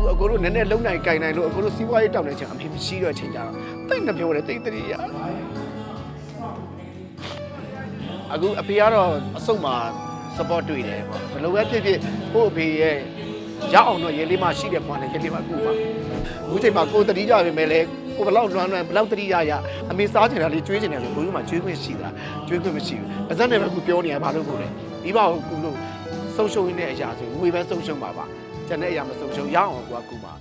အခုအကိုတို့နည်းနည်းလုံနိုင်ကြိုင်နိုင်လို့အကိုတို့စီးပွားရေးတောင်းနေချင်အမေမရှိတော့ချိန်ကြတော့တိတ်နှပြောတယ်တိတ်တရီရအခုအဖေကတော့အစုံမှာ support တွေ့တယ်ပေါ့ဘယ်လိုပဲဖြစ်ဖြစ်ကို့အဖေရဲ့ရအောင်တော့ရေလေးမရှိတဲ့ပွားနဲ့ရေလေးမကူပါအခုချိန်မှာကိုတတိကြပဲမဲ့လေကိုဘယ်လောက်လွမ်းလွမ်းဘယ်လောက်တတိရရအမေစားချင်တာလေးကျွေးချင်တယ်ဆိုကိုကြီးမှကျွေးခွင့်ရှိတာကျွေးခွင့်မရှိဘူးပါဇက်နဲ့ပဲကူပြောနေရဘာလို့ကိုလဲဒီပါကိုကူလို့ဆုံးရှုံးရင်းတဲ့အရာဆိုငွေပဲဆုံးရှုံးပါပါ ကျန်တဲ့အရာမဆုံးရှုံးရအောင်ကိုကကူပါ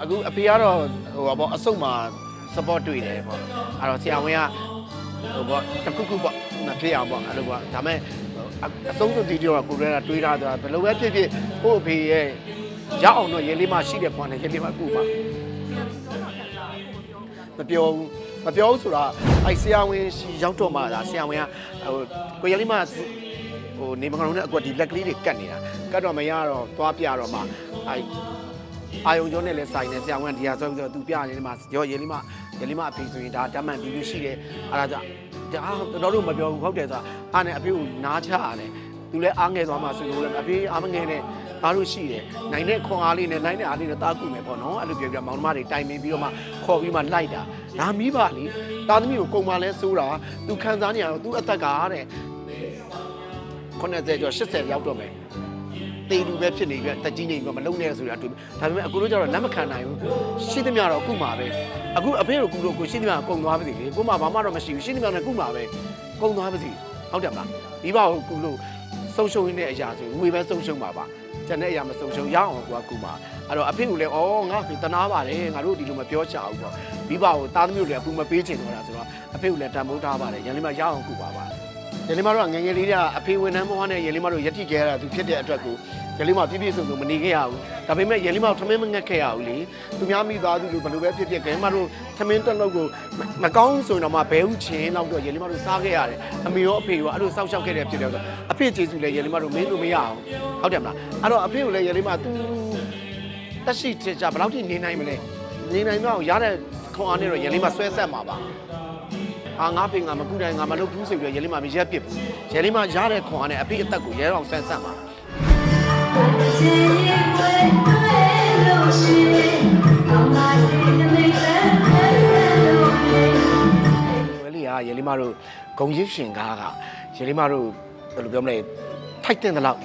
အခုအဖေကတော့ဟိုပါပေါ့အစုံမှာ support တွေ့တယ်ပေါ့အဲ့တော့ဆရာဝန်ကဟိုပေါ့တစ်ခုခုပေါ့မဖြစ်အောင်ပေါ့အဲ့လိုပေါ့ဒါမဲ့အဆုံးစုတီတီတော့ကိုရဲတာတွေးထားတာဘယ်လိုပဲဖြစ်ဖြစ်ကို့အဖေရဲ့ရအောင်တော့ရေလေးမရှိတဲ့ပွားနဲ့ရေလေးမကူပါမပြောဘူး မပြောဘူးဆိုတာအဲ့ဆရာဝန်ရှိရောက်တော့မှဒါဆရာဝန်ကဟိုကိုရလေးမဟိုနေမကလုံးနဲ့အကွက်ဒီလက်ကလေးတွေကတ်နေတာကတ်တော့မရတော့သွားပြတော့မှအဲ့အာယုံကျော်နဲ့လည်းဆိုင်နေဆရာဝန်ကဒီဟာဆိုပြီးတော့သူပြနေတယ်မှာရောရေလေးမရေလေးမအဖေဆိုရင်ဒါတမန်ပြီးလို့ရှိတယ်အားဒါကြောင့်ဒါတော်တော်တို့မပြောဘူးဟုတ်တယ်ဆိုတာအားနဲ့အဖေကိုနားချရတယ် သူလည်းအားငယ်သွားမှဆိုလို့လည်းအဖေအားမငယ်နဲ့သားတို့ရှိတယ်နိုင်တဲ့ခွန်အားလေးနဲ့နိုင်တဲ့အားလေးနဲ့တားကူမယ်ပေါ့နော်အဲ့လိုပြောပြမောင်နှမတွေတိုင်ပင်ပြီးတော့မှခေါ်ပြီးမှလိုက်တာဒါမိပါလေသားသမီးကိုကုံမလဲစိုးတာသူခံစားနေရတော့သူအသက်ကတဲ့90ကျော်80ရောက်တော့မယ်တေလူပဲဖြစ်နေပြီတက်ကြီးနေပြီမလုံနဲ့ဆိုတာတွေ့ဒါပေမဲ့အခုတို့ကျတော့လက်မခံနိုင်ဘူးရှိသမျှတော့ကုမှာပဲအခုအဖေတို့ကုလို့ကိုရှိသမျှကုံသွားပါစေလေကိုမဘာမှတော့မရှိဘူးရှိသမျှနဲ့ကုမှာပဲကုံသွားပါစေဟုတ်တယ်မလားဒီဘောကိုကုလို့ ဆုံးရှုံးရင်းတဲ့အရာဆိုငွေပဲဆုံးရှုံးပါပါကျန်တဲ့အရာမဆုံးရှုံးရအောင်ကိုကကုမှာအဲ့တော့အဖေကလည်းဩငါဖေတနာပါတယ်ငါတို့ဒီလိုမပြောချအောင်ပေါ့ဒီဘောကိုတာသမီးတို့လည်းအပူမပေးချင်တော့တာဆိုတော့အဖေကလည်းတန်ဖိုးထားပါတယ်ရန်လေးမရအောင်ကုပါပါ ရန်လေးမတို့ကငငယ်လေးတွေကအဖေဝန်ထမ်းဘဝနဲ့ရန်လေးမတို့ရက်တိခဲ့ရတာသူဖြစ်တဲ့အတွက်ကိုရလီမပြည့်ပြည့်စုံစုံမနေခဲ့ရဘူးဒါပေမဲ့ရလီမထမင်းမငတ်ခဲ့ရဘူးလေသူများမိသားစုလိုဘယ်လိုပဲဖြစ်ဖြစ်ခဲမတို့ထမင်းတက်လို့ကိုမကောင်းဆိုရင်တော့မှဘဲဥချင်းတော့တော့ရလီမတို့စားခဲ့ရတယ်အမေရောအဖေရောအဲ့လိုစောက်ရှောက်ခဲ့တယ်ဖြစ်တယ်ဆိုအဖေကျေးဇူးလည်းရလီမတို့မင်းလို့မရအောင်ဟုတ်တယ်မလားအဲ့တော့အဖေကိုလည်းရလီမ तू တက်ရှိချာဘယ်လောက်ထိနေနိုင်မလဲနေနိုင်တော့ရတဲ့ခွန်အားနဲ့တော့ရလီမဆွဲဆက်မှာပါ အာငါဖေငါမကူတိုင်းငါမလုပ်ဘူးဆိုပြီးတော့ရလီမမရက်ပစ်ဘူးရလီမရတဲ့ခွန်အားနဲ့အဖေအသက်ကိုရဲအောင်ဆန်းဆက်မှာဝဲလီကရေလီမတို့ဂုံရစ်ရှင်ကားကရေလီမတို့ဘယ်လိုပြောမလဲထိုက်တဲ့လောက်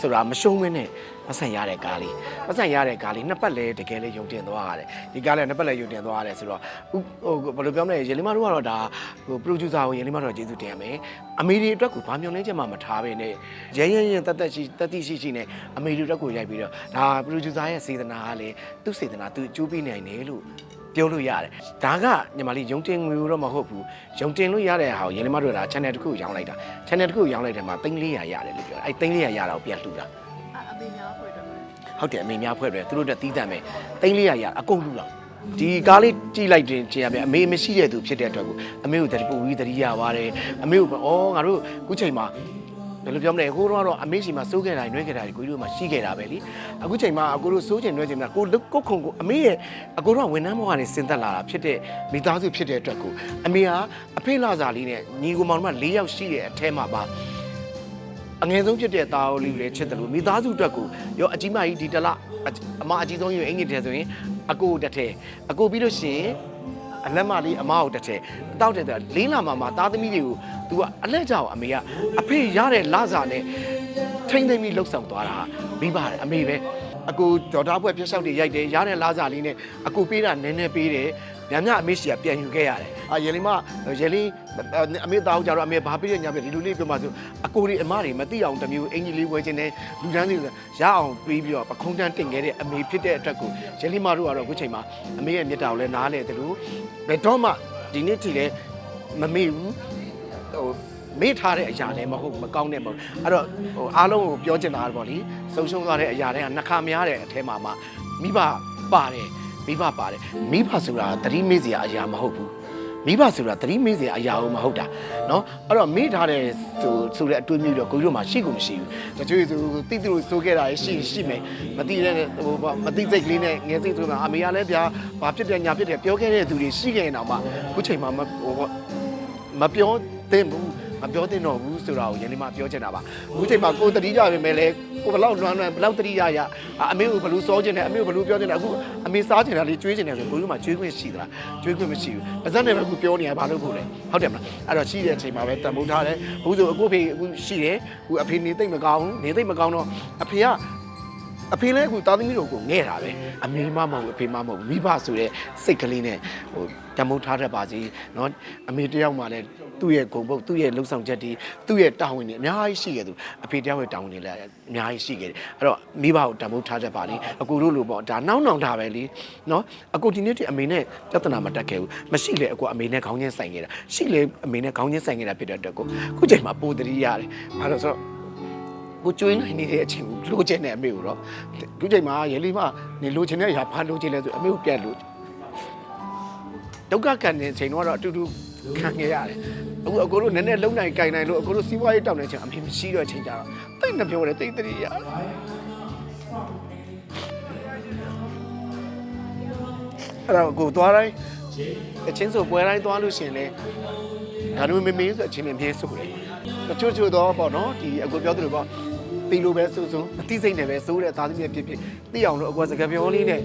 ဆိုတာမရှုံးမင်းနဲ့ပတ်စံရတဲ့ကားလေးပတ်စံရတဲ့ကားလေးနှစ်ပတ်လဲတကယ်လေးယုံတင်သွားရတယ်ဒီကားလေးနှစ်ပတ်လဲယုံတင်သွားရတယ်ဆိုတော့ဥဟိုဘယ်လိုပြောမလဲရေလီမတို့ကတော့ဒါဟိုပရိုဂျူဆာကိုရေလီမတို့ကကျေးဇူးတင်ရမယ်အမေဒီအတွက်ကိုဘာမျောလင်းချက်မှမထားဘဲနဲ့ရဲရဲရဲတက်တက်ရှိတက်တိရှိရှိနဲ့အမေဒီအတွက်ကိုရိုက်ပြီးတော့ဒါပရိုဂျူဆာရဲ့စေတနာကလေသူ့စေတနာသူအကျိုးပေးနိုင်တယ်လို့ ပြောလို့ရတယ်ဒါကညီမလေးယုံတင်ငွေတော့မဟုတ်ဘူးယုံတင်လို့ရတဲ့ဟာကိုရင်းနှမတို့က channel တစ်ခုရောင်းလိုက်တာ channel တစ်ခုရောင်းလိုက်တယ်မှာ3400ရတယ်လို့ပြောတယ်အဲ3400ရတာကိုပြန်လှူတာအမေများဖွယ်တော့မယ်ဟုတ်တယ်အမေများဖွဲ့တယ်သူတို့တက်တီးတတ်မယ်3400ရအကုန်လှူတော့ဒီကားလေးကြည့်လိုက်တင်ချင်ရမယ်အမေမရှိတဲ့သူဖြစ်တဲ့အတွက်ကိုအမေကိုတတိပူကြီးတတိရပါတယ်အမေကိုဩငါတို့ခုချိန်မှာ ဘယ်လိုပြောမလဲဟိုတော့ကတော့အမေရှိမှာစိုးခဲ့တာညွှဲခဲ့တာကိုကြီးတို့မှရှိခဲ့တာပဲလीအခုချိန်မှာအကိုတို့စိုးချင်ညွှဲချင်တာကိုကိုခုံကိုအမေရဲ့အကိုတို့ကဝန်ထမ်းဘဝကနေဆင်းသက်လာတာဖြစ်တဲ့မိသားစုဖြစ်တဲ့အတွက်ကိုအမေကအဖေလာစာလေးနဲ့ညီကိုမောင်တို့က၄ယောက်ရှိတဲ့အထဲမှာပါအငယ်ဆုံးဖြစ်တဲ့သားအိုလေးကိုလည်းချစ်တယ်လို့မိသားစုအတွက်ကိုရောအကြီးမကြီးဒီတလအမအကြီးဆုံးယူအင်္ဂလိပ်ထဲဆိုရင်အကိုတက်ထဲအကိုပြီးလို့ရှိရင် အလက်မလေးအမအောင်တစ်ချက်တောက်တဲ့တဲ့လေးလာမှာမှာသားသမီးတွေကို तू ကအလက်ကြောင်အမေကအဖေရတဲ့လစာနဲ့ထိမ့်သိမ့်ပြီးလှုပ်ဆောင်သွားတာမိပါတယ်အမေပဲအကူဒေါ်တာဘွဲ့ပြက်လျှောက်တွေရိုက်တယ်ရတဲ့လစာလေးနဲ့အကူပေးတာနည်းနည်းပေးတယ် ညညအမေရှိကပြန်ယူခဲ့ရတယ်အာရေလီမရေလီအမေသားကိုကြတော့အမေဘာပေးရညာပြဒီလိုလေးပြောမှဆိုအကူတွေအမတွေမသိအောင်တစ်မျိုးအင်ကြီးလေးဝဲခြင်းနဲ့လူတန်းစီရအောင်ပေးပြီးတော့ပခုံးတန်းတင်ခဲ့တဲ့အမေဖြစ်တဲ့အတွက်ကိုရေလီမတို့ကတော့အခုချိန်မှာအမေရဲ့မြတ်တာကိုလည်းနားလဲတယ်လို့ဘယ်တော့မှဒီနေ့ထိလည်းမမေ့ဘူးဟိုမေ့ထားတဲ့အရာလည်းမဟုတ်မကောင်းတဲ့မဟုတ်အဲ့တော့ဟိုအားလုံးကိုပြောချင်တာပေါ့လေဆုံးရှုံးသွားတဲ့အရာတွေကနှခါများတဲ့အထဲမှာမှမိဘပါတယ် မိဘပါတယ်မိဘဆိုတာသတိမေ့စရာအရာမဟုတ်ဘူးမိဘဆိုတာသတိမေ့စရာအရာကိုမဟုတ်တာเนาะအဲ့တော့မေ့ထားတဲ့ဆိုဆိုတဲ့အတွေးမျိုးတော့ကိုကြီးတို့မှရှိကုန်မရှိဘူးတချို့ဆိုတိတိလို့ဆိုခဲ့တာရှိရှိမယ်မတိတဲ့ဟိုမတိစိတ်ကလေးနဲ့ငယ်စိတ်ဆိုတာအမေကလည်းဗျာဘာဖြစ်တယ်ညာဖြစ်တယ်ပြောခဲ့တဲ့သူတွေရှိခဲ့ရင်တော့မှအခုချိန်မှာမဟို မပြောသင့်ဘူး မပြောသင့်တော့ဘူးဆိုတာကိုယနေ့မှပြောချင်တာပါအခုချိန်မှာကိုတတိကြပဲမဲ့လေကိုဘလောက်လွမ်းလွမ်းဘလောက်တတိရရအမေကိုဘလို့စောချင်တယ်အမေကိုဘလို့ပြောချင်တယ်အခုအမေစားချင်တာလေးကျွေးချင်တယ်ဆိုဘယ်လိုမှကျွေးခွင့်ရှိသလားကျွေးခွင့်မရှိဘူးပါဇက်နဲ့ပဲအခုပြောနေရဘာလို့ဖို့လဲဟုတ်တယ်မလားအဲ့တော့ရှိတဲ့အချိန်မှာပဲတန်ဖိုးထားတယ်အခုဆိုအခုဖေအခုရှိတယ်အခုအဖေနေသိမ့်မကောင်းဘူးနေသိမ့်မကောင်းတော့အဖေက အဖေလည်းအခုတာသမီတို့ကိုငဲ့တာပဲအမေမမဟုတ်ဘူးအဖေမမဟုတ်ဘူးမိဘဆိုတဲ့စိတ်ကလေးနဲ့ဟိုတမုတ်ထားတတ်ပါစေเนาะအမေတယောက်မှလည်းသူ့ရဲ့ဂုံပုတ်သူ့ရဲ့လှုပ်ဆောင်ချက်တွေသူ့ရဲ့တာဝန်တွေအများကြီးရှိခဲ့သူအဖေတယောက်ရဲ့တာဝန်တွေလည်းအများကြီးရှိခဲ့တယ်အဲ့တော့မိဘကိုတမုတ်ထားတတ်ပါလေအကူတို့လိုပေါ့ဒါနောက်နောက်တာပဲလေเนาะအကူဒီနေ့တည်းအမေနဲ့ပြဿနာမတက်ခဲ့ဘူးမရှိလေအကူအမေနဲ့ခေါင်းချင်းဆိုင်ခဲ့တာရှိလေအမေနဲ့ခေါင်းချင်းဆိုင်ခဲ့တာဖြစ်တဲ့အတွက်ကိုခုချိန်မှာပိုတတိရတယ်ဘာလို့ဆိုတော့ ကိုကျွေးနိုင်နေတဲ့အချိန်ကိုလိုချင်တဲ့အမေကိုတော့ခုချိန်မှာရေလေးမနေလိုချင်တဲ့အရာဘာလိုချင်လဲဆိုအမေကိုပြတ်လို့ဒုက္ခခံနေချိန်တော့အတူတူခံခဲ့ရတယ်အခုအကိုတို့နည်းနည်းလုံနိုင်ကြိုင်နိုင်လို့အကိုတို့စီးပွားရေးတောင်းနေချိန်အမေမရှိတော့ချိန်ကြတော့တိတ်နှပြောတယ်တိတ်တရီရအဲ့တော့ကိုသွားတိုင်းအချင်းဆိုပွဲတိုင်းသွားလို့ရှရင်လေဒါတို့မေမေဆိုအချင်းနဲ့ပြေးဆိုတယ်တချို့ချို့တော့ပေါ့နော်ဒီအကိုပြောသလိုပေါ့ တီလိုပဲစိုးစိုးအတိစိတ်နဲ့ပဲစိုးတဲ့သားသမီးဖြစ်ဖြစ်သိအောင်လို့အကိုစကားပြောလေးနဲ့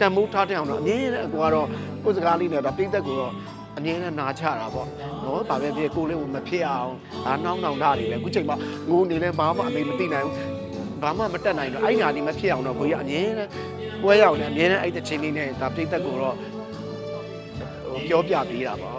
တန်မိုးထားတဲ့အောင်တော့အမြဲတမ်းအကိုကတော့ကိုယ်စကားလေးနဲ့တော့ပြိသက်ကိုတော့အမြဲတမ်းနာချတာပေါ့နော်ဗာပဲဖြစ်ကိုလေးကိုမဖြစ်အောင်ဒါနှောင်းနှောင်းတာတွေပဲအခုချိန်မှာငိုနေလဲဘာမှအမေမသိနိုင်ဘူးဘာမှမတက်နိုင်တော့အဲ့ညာဒီမဖြစ်အောင်တော့ကိုကြီးအမြဲတမ်းပွဲရောက်နေအမြဲတမ်းအဲ့တဲ့ချင်းလေးနဲ့ဒါပြိသက်ကိုတော့ဟိုပြောပြပေးတာပေါ့